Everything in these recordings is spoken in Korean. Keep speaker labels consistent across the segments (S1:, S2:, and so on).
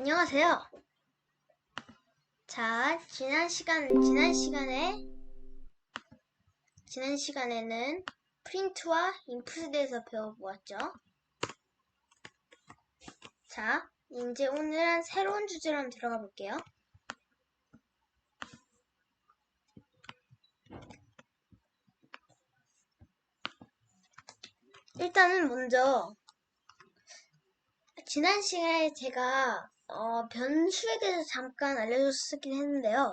S1: 안녕하세요. 자, 지난 시간, 지난 시간에, 지난 시간에는 프린트와 인풋에 대해서 배워보았죠. 자, 이제 오늘은 새로운 주제로 한번 들어가 볼게요. 일단은 먼저, 지난 시간에 제가 어, 변수에 대해서 잠깐 알려줬었긴 했는데요.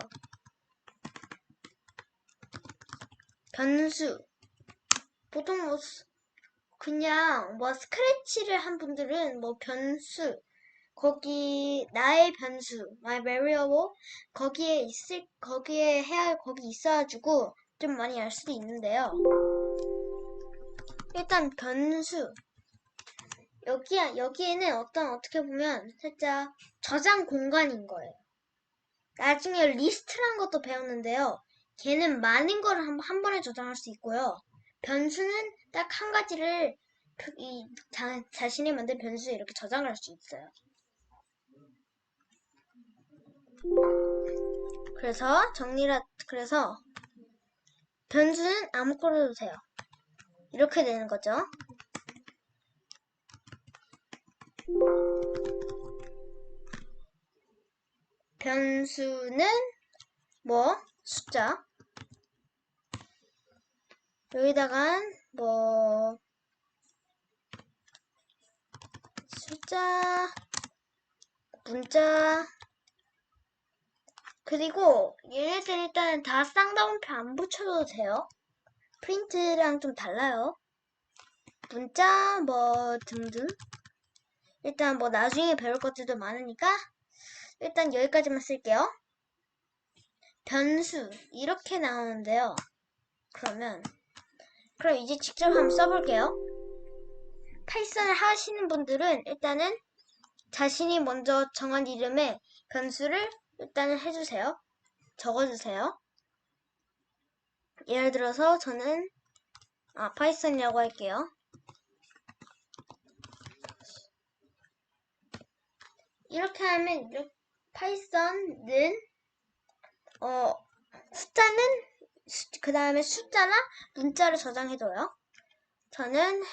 S1: 변수. 보통 뭐, 스- 그냥 뭐 스크래치를 한 분들은 뭐 변수, 거기 나의 변수, my variable, 거기에 있을, 거기에 해야 할 거기 있어가지고 좀 많이 알 수도 있는데요. 일단 변수. 여기야, 여기에는 어떤, 어떻게 보면 살짝 저장 공간인 거예요. 나중에 리스트라는 것도 배웠는데요. 걔는 많은 거를 한, 한 번에 저장할 수 있고요. 변수는 딱 한 가지를 그- 이 자, 자신이 만든 변수에 이렇게 저장을 할 수 있어요. 그래서 정리라 그래서 변수는 아무거나 해도 돼요. 이렇게 되는 거죠. 변수는 뭐? 숫자. 여기다가 뭐? 숫자 문자. 그리고 얘네들 일단 다 쌍따옴표 안 붙여도 돼요. 프린트랑 좀 달라요. 문자 뭐 등등 일단 뭐 나중에 배울 것들도 많으니까 일단 여기까지만 쓸게요. 변수 이렇게 나오는데요. 그러면 그럼 이제 직접 한번 써볼게요. 파이썬을 하시는 분들은 일단은 자신이 먼저 정한 이름의 변수를 일단은 해주세요. 적어주세요. 예를 들어서 저는 아 파이썬이라고 할게요. 이렇게 하면 파이썬은 어 숫자는 그 다음에 숫자나 문자를 저장해둬요. 저는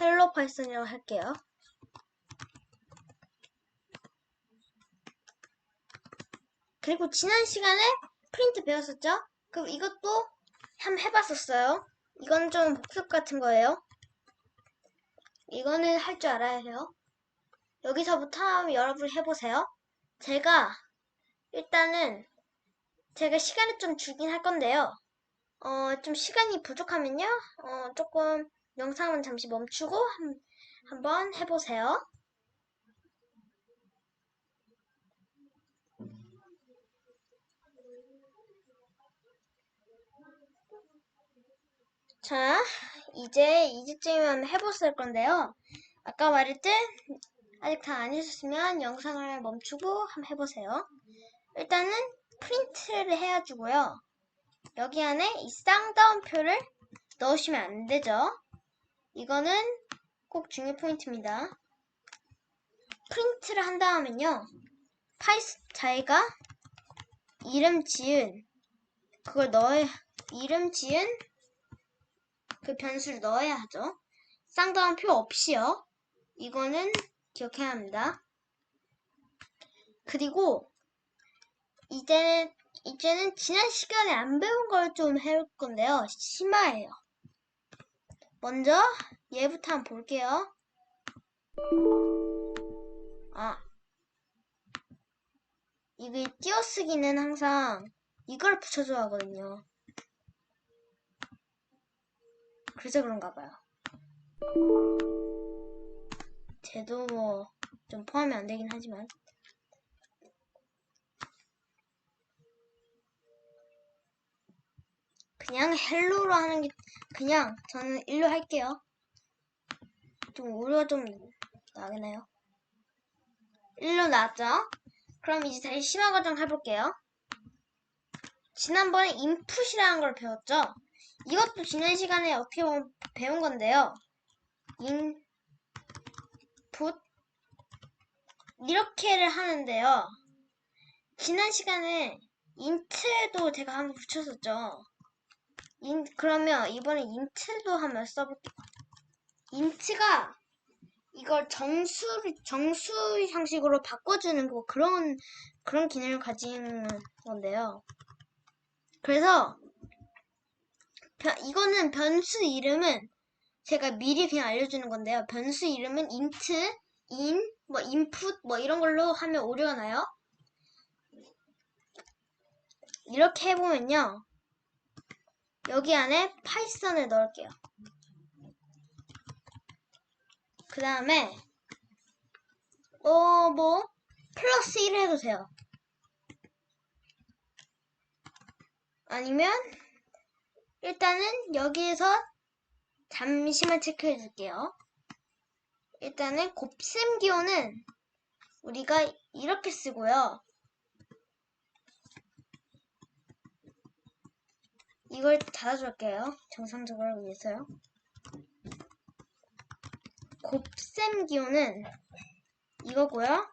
S1: 헬로 파이썬이라고 할게요. 그리고 지난 시간에 프린트 배웠었죠? 그럼 이것도 한번 해봤었어요. 이건 좀 복습 같은 거예요. 이거는 할 줄 알아야 해요. 여기서부터 여러분 해보세요. 제가 일단은 제가 시간을 좀 주긴 할 건데요. 어, 좀 시간이 부족하면요. 어, 조금 영상은 잠시 멈추고 한, 한번 해보세요. 자, 이제 이제쯤이면 해봤을 건데요. 아까 말했듯 아직 다 안 해주셨으면 영상을 멈추고 한번 해보세요. 일단은 프린트를 해야지고요. 여기 안에 이 쌍따옴표를 넣으시면 안 되죠. 이거는 꼭 중요 포인트입니다. 프린트를 한 다음은요. 파이스 자기가 이름 지은 그걸 넣어야 이름 지은 그 변수를 넣어야 하죠. 쌍따옴표 없이요. 이거는 기억해야 합니다. 그리고 이제는 이제는 지난 시간에 안 배운 걸 좀 해볼 건데요. 심화예요. 먼저 얘부터 한번 볼게요. 아 이게 띄어쓰기는 항상 이걸 붙여줘야 하거든요. 그래서 그런가 봐요. 쟤도 뭐 좀 포함이 안 되긴 하지만 그냥 헬로로 하는 게 그냥 저는 일로 할게요. 좀 오류가 좀 나겠나요? 일로 나왔죠? 그럼 이제 다시 심화 과정 해볼게요. 지난번에 인풋이라는 걸 배웠죠? 이것도 지난 시간에 어떻게 보면 배운 건데요. 인 풋 이렇게를 하는데요. 지난 시간에 인트도 제가 한번 붙였었죠. 인, 그러면 이번에 인트도 한번 써볼게요. 인트가 이걸 정수, 정수 형식으로 바꿔주는 뭐 그런, 그런 기능을 가진 건데요. 그래서, 변- 이거는 변수 이름은 제가 미리 그냥 알려주는 건데요. 변수 이름은 int, in, 뭐 input 뭐 이런 걸로 하면 오류가 나요. 이렇게 해보면요. 여기 안에 파이썬을 넣을게요. 그 다음에 어 뭐 플러스 1 해도 돼요. 아니면 일단은 여기에서 잠시만 체크해 줄게요. 일단은 곱셈 기호는 우리가 이렇게 쓰고요. 이걸 닫아줄게요. 정상적으로 위해서요. 곱셈 기호는 이거고요.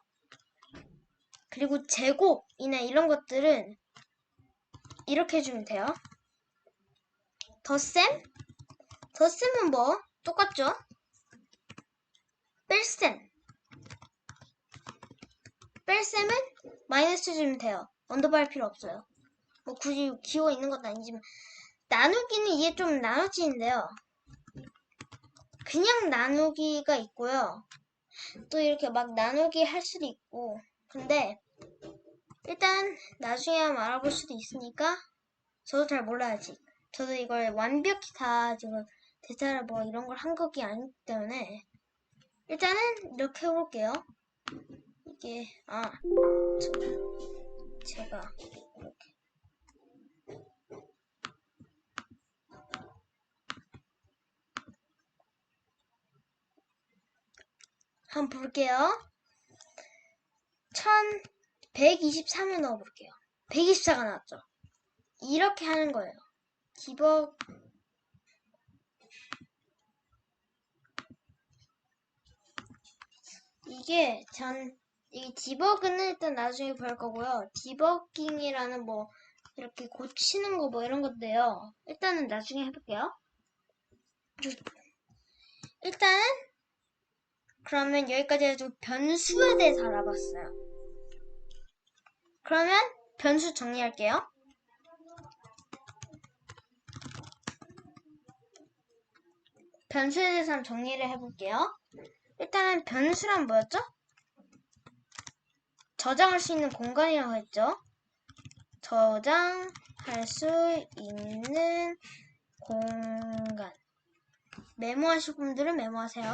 S1: 그리고 제곱이나 이런 것들은 이렇게 해주면 돼요. 덧셈? 덧셈은 뭐? 똑같죠? 뺄셈. 뺄셈은 마이너스 주면 돼요. 언더바 할 필요 없어요. 뭐 굳이 기호가 있는 것도 아니지만 나누기는 이게 좀 나눠지는데요. 그냥 나누기가 있고요. 또 이렇게 막 나누기 할 수도 있고 근데 일단 나중에 한번 알아볼 수도 있으니까 저도 잘 몰라야지. 저도 이걸 완벽히 다 지금 대체를 뭐 이런 걸한 거기 아니기 때문에 일단은 이렇게 해볼게요. 이게 아 저, 제가 한번 볼게요. 1123을 넣어볼게요. 124가 나왔죠. 이렇게 하는 거예요. 디버 이게 전 이 디버그는 일단 나중에 볼 거고요. 디버깅이라는 뭐 이렇게 고치는 거 뭐 이런 건데요. 일단은 나중에 해볼게요. 일단은 그러면 여기까지 해가지고 변수에 대해서 알아봤어요. 그러면 변수 정리할게요. 변수에 대해서 정리를 해볼게요. 일단은 변수란 뭐였죠? 저장할 수 있는 공간이라고 했죠. 저장할 수 있는 공간. 메모하실 분들은 메모하세요.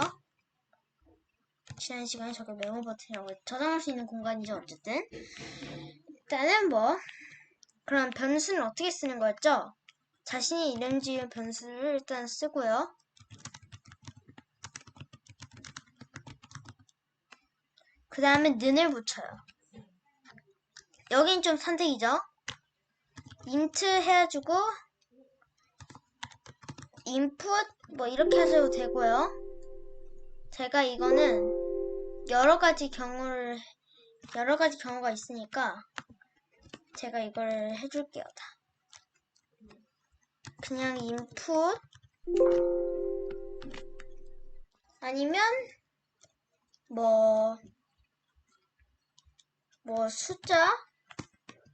S1: 지난 시간에 저게 메모 버튼이라고. 저장할 수 있는 공간이죠, 어쨌든. 일단은 뭐, 그럼 변수는 어떻게 쓰는 거였죠? 자신이 이름 지은 변수를 일단 쓰고요. 그 다음에 는을 붙여요. 여긴 좀 선택이죠. int 해가지고 input 뭐 이렇게 하셔도 되고요. 제가 이거는 여러 가지 경우를 여러 가지 경우가 있으니까 제가 이걸 해줄게요. 다. 그냥 input 아니면 뭐 뭐 숫자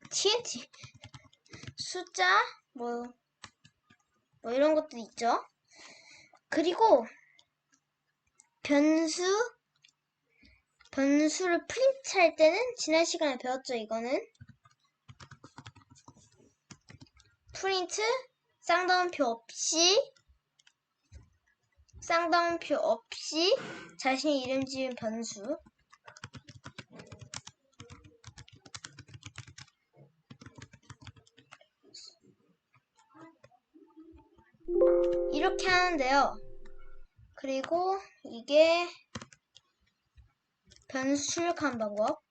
S1: TNT 숫자 뭐 뭐 이런 것도 있죠. 그리고 변수 변수를 프린트 할 때는 지난 시간에 배웠죠. 이거는 프린트 쌍따옴표 없이 쌍따옴표 없이 자신의 이름 지은 변수 이렇게 하는데요. 그리고 이게 변수 출력하는 방법.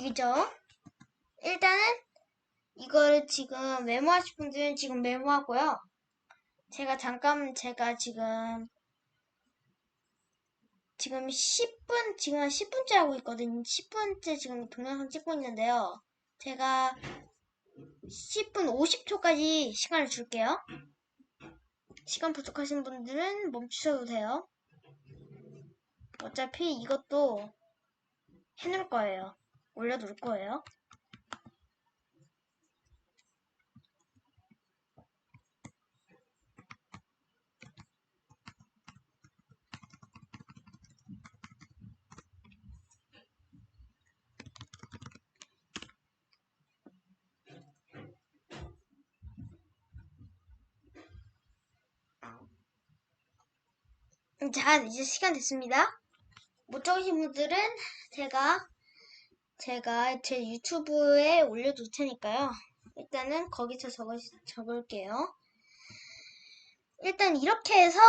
S1: 이죠. 일단은 이거를 지금 메모하실 분들은 지금 메모하고요. 제가 잠깐 제가 지금 지금 10분 지금 한 10분째 하고 있거든요. 10분째 지금 동영상 찍고 있는데요. 제가 10분 50초까지 시간을 줄게요. 시간 부족하신 분들은 멈추셔도 돼요. 어차피 이것도 해놓을 거예요. 올려둘 거예요. 자, 이제 시간 됐습니다. 못 적으신 분들은 제가 제가 제 유튜브에 올려둘 테니까요. 일단은 거기서 적을, 적을게요. 일단 이렇게 해서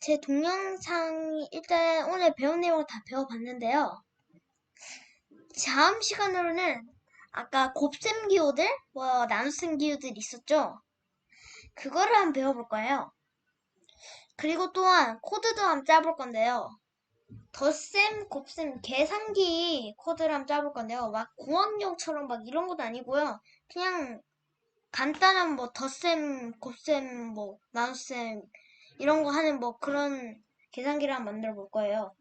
S1: 제 동영상이 일단 오늘 배운 내용을 다 배워봤는데요. 다음 시간으로는 아까 곱셈 기호들, 뭐 나눗셈 기호들 있었죠? 그거를 한번 배워볼 거예요. 그리고 또한 코드도 한번 짜볼 건데요. 덧셈, 곱셈, 계산기 코드를 한번 짜볼 건데요. 막 공학용처럼 막 이런 것도 아니고요. 그냥 간단한 뭐 덧셈, 곱셈, 뭐 나눗셈 이런 거 하는 뭐 그런 계산기를 한번 만들어 볼 거예요.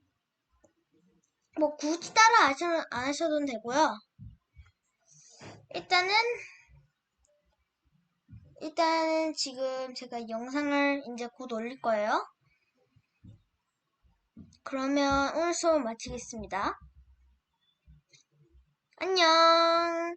S1: 뭐 굳이 따라 안 하셔도 되고요. 일단은 일단은 지금 제가 영상을 이제 곧 올릴 거예요. 그러면 오늘 수업 마치겠습니다. 안녕.